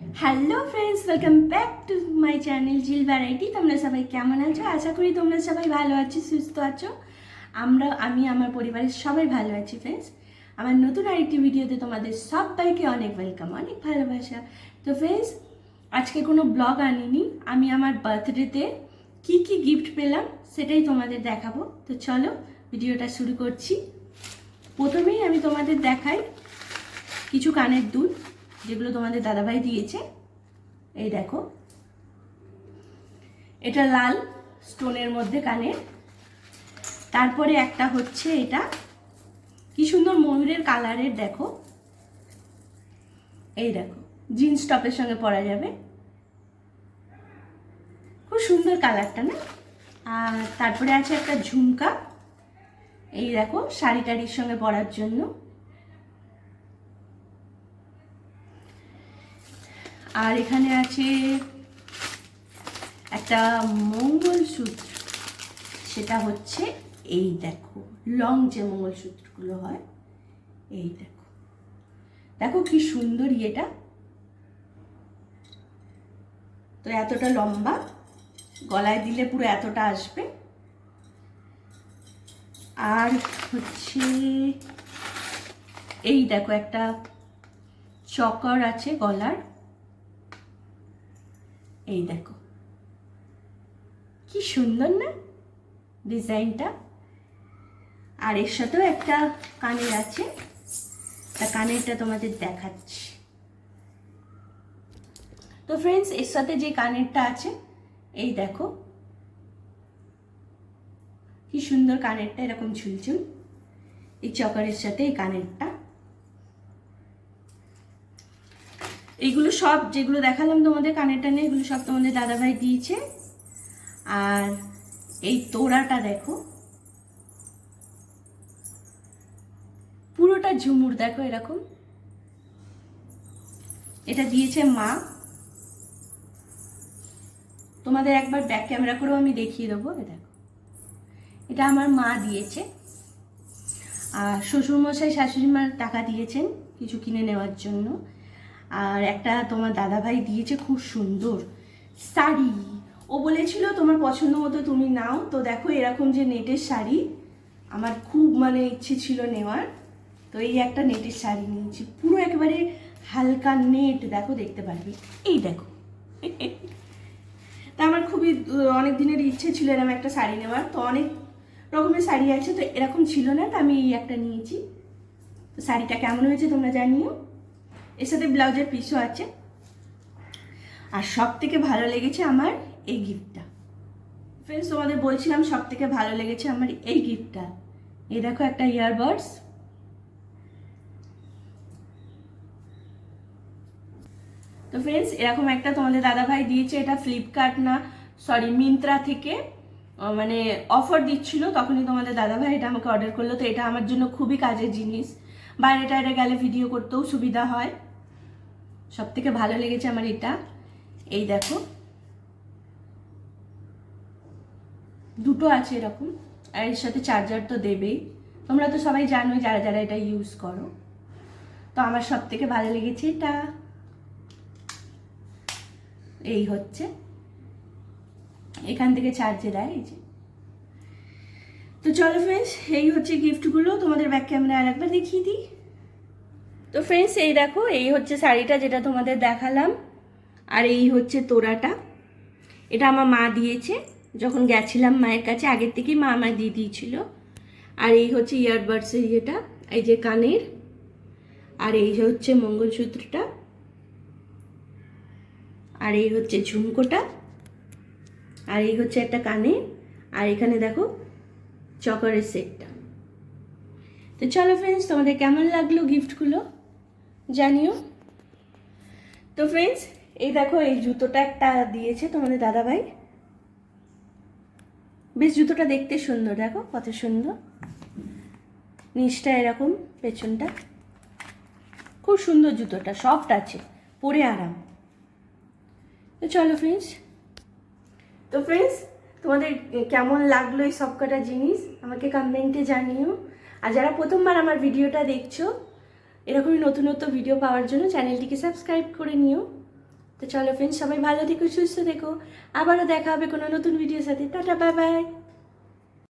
Hello friends welcome back to my channel Jil variety তোমরা সবাই কেমন আছো? আশা করি তোমরা সবাই ভালো আছো, সুস্থ আছো। আমরা, আমি, আমার পরিবারের সবাই ভালো আছি ফ্রেন্ডস আমার নতুন আরেকটি ভিডিওতে তোমাদের সবাইকে অনেক ওয়েলকাম অনেক ভালোবাসা। তো ফ্রেন্ডস আজকে কোনো ব্লগ আনিনি। আমি আমার বার্থডেতে কি কি গিফট পেলাম সেটাই তোমাদের দেখাবো। তো চলো, ভিডিওটা শুরু করছি। প্রথমেই আমি তোমাদের দেখাই কিছু কানের দুল। যেগুলো তোমাদের দাদাভাই দিয়েছে, এই দেখো। এটা লাল স্টোনের মধ্যে কানের। তারপরে একটা হচ্ছে এটা। কি সুন্দর ময়ূরের কালারের, দেখো। এই দেখো, জিন্স টপের সঙ্গে পরা যাবে। খুব সুন্দর কালারটা, না? আর তারপরে আছে একটা ঝুমকা। এই দেখো শাড়ি টাড়ির সঙ্গে পরার জন্য। আর এখানে আছে একটা মঙ্গলসূত্র। সেটা হচ্ছে এই দেখো লং যে মঙ্গলসূত্রগুলো হয়, এই দেখো। দেখো কি সুন্দর এটা তো এতটা লম্বা, গলায় দিলে পুরো এতটা আসবে। আর হচ্ছে এই দেখো একটা চকর আছে গলার। এই দেখো। কি সুন্দর না ডিজাইনটা। আর এর সাথেও একটা কানের আছে। তা কানেরটা তোমাদের দেখাচ্ছি। তো ফ্রেন্ডস এর সাথে যে কানেরটা আছে, এই দেখো। কি সুন্দর কানেরটা, এরকম ঝুলঝুল। এই চকরের সাথে এই কানেরটা। এইগুলো সব যেগুলো দেখালাম তোমাদের কানের টানে, এগুলো সব তোমাদের দাদাভাই দিয়েছে। আর এই তোড়াটা দেখো। পুরোটা ঝুমুর, দেখো এরকম। এটা দিয়েছে মা। তোমাদের একবার ব্যাক ক্যামেরা করেও আমি দেখিয়ে দেবো, এ দেখো। এটা আমার মা দিয়েছে। আর শ্বশুরমশাই শাশুড়ি মার টাকা দিয়েছেন কিছু কিনে নেওয়ার জন্য। আর একটা তোমার দাদাভাই দিয়েছে খুব সুন্দর শাড়ি। ও বলেছিল তোমার পছন্দ মতো তুমি নাও। তো দেখো এরকম যে নেটের শাড়ি, আমার খুব মানে ইচ্ছে ছিল নেওয়ার। তো এই একটা নেটের শাড়ি নিয়েছি। পুরো একেবারে হালকা নেট, দেখো দেখতে পারবে। এই দেখো। তা আমার খুবই, অনেক দিনের ইচ্ছে ছিল এরকম একটা শাড়ি নেওয়ার। তো অনেক রকমের শাড়ি আছে, তো এরকম ছিল না, তো আমি এই একটা নিয়েছি। তো শাড়িটা কেমন হয়েছে তোমরা জানিও। এর সাথে ব্লাউজের পিসও আছে। আর সব থেকে ভালো লেগেছে আমার এই গিফটটা ফ্রেন্ডস তোমাদের বলছিলাম সব থেকে ভালো লেগেছে আমার এই গিফটটা এই দেখো একটা ইয়ারবাডস তো ফ্রেন্ডস এরকম একটা তোমাদের দাদাভাই দিয়েছে, এটা ফ্লিপকার্ট না সরি মিন্ত্রা থেকে মানে অফার দিচ্ছিল, তখনই তোমাদের দাদাভাই এটা আমাকে অর্ডার করল। তো এটা আমার জন্য খুবই কাজের জিনিস। বাইরে টাইরে গেলে ভিডিও করতেও সুবিধা হয়। সব থেকে ভালো লেগেছে আমার এটা। এই দেখো। দুটো আছে এরকম, আর এর সাথে চার্জার তো দেবেই। তোমরা তো সবাই জানোই যারা যারা এটা ইউজ করো। তো আমার সব থেকে ভালো লেগেছে এটা। এই হচ্ছে। এখান থেকে চার্জে দেয়, এই যে। তো চলো ফ্রেন্ডস এই হচ্ছে গিফটগুলো তোমাদের ব্যাক ক্যামেরা আর একবার দেখিয়ে দিই। তো ফ্রেন্ডস এই দেখো, এই হচ্ছে শাড়িটা যেটা তোমাদের দেখালাম, আর এই হচ্ছে তোড়াটা। এটা আমার মা দিয়েছে, যখন গেছিলাম মায়ের কাছে, আগের থেকেই মা আমায় দিয়ে দিয়েছিল। আর এই হচ্ছে ইয়ারবাডসের ইয়েটা, এই যে কানের। আর এই হচ্ছে মঙ্গলসূত্রটা। আর এই হচ্ছে ঝুমকোটা। আর এই হচ্ছে একটা কানে আর এখানে দেখো, চকরের সেটটা। তো চলো ফ্রেন্ডস তোমাদের কেমন লাগল গিফটগুলো জানিও। তো ফ্রেন্ডস এই দেখো, এই জুতোটা একটা দিয়েছে তোমাদের দাদাভাই। বেশ, জুতোটা দেখতে সুন্দর, দেখো কত সুন্দর। নিচটা এরকম, পেছনটা। খুব সুন্দর জুতোটা সফট আছে, পরে আরাম। তো চলো ফ্রেন্ডস তো ফ্রেন্ডস তোমাদের কেমন লাগল এই সব কটা জিনিস? আমাকে কমেন্টে জানিও। আর যারা প্রথমবার আমার ভিডিওটা দেখছ এরকমই নতুন নতুন ভিডিও পাওয়ার জন্য চ্যানেলটিকে সাবস্ক্রাইব করে নিও। তো চলো ফ্রেন্ডস সবাই ভালো থেকো, সুস্থ থেকো। আবারও দেখা হবে কোনো নতুন ভিডিওর সাথে। Tata bye bye